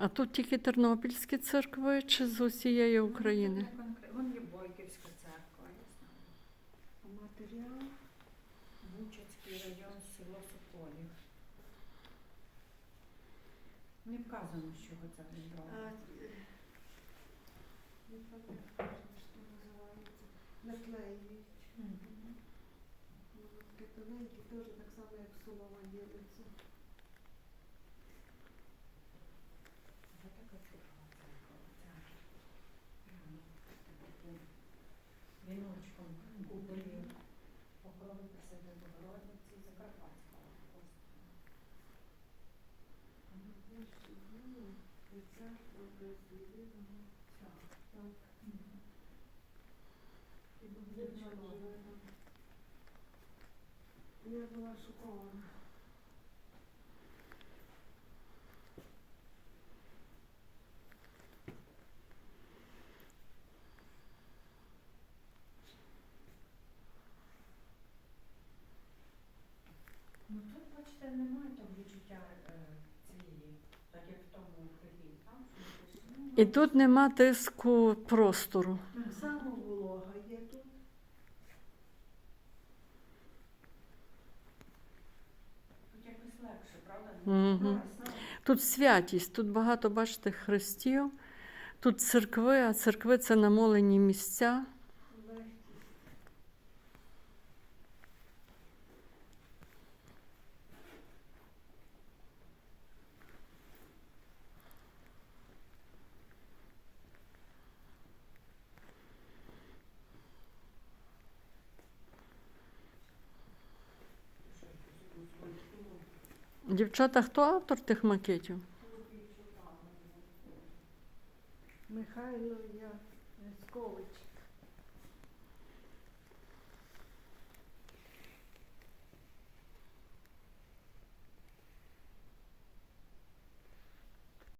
А тут тільки тернопільські церкви чи з усієї України? Вон є Бойківська церква, я знаю. А матеріал Бучацький район, село Соколів. Не вказано, з чого це. А, е, не пам'ятаю, що називається. Наклеюють. Теж так само, як солома ділиться. Це така чудова церква. Ця прямо таким віночком куполів. Покровити себе Богородиці Закарпатського. Воно теж, ну, і церква розділена. Так. Так. Мгм. І Богдана живе там. Я була шокована. Тут, бачите, немає того відчуття е, цієї, так як в тому хребі, там ну, І тут нема тиску простору. Так само волога є тут. Тут якось легше, правда? Мгм. Так. Тут святість, тут багато, бачите, хрестів, тут церкви, а церкви це намолені місця. Дівчата, хто автор тих макетів? Михайло Яцькович.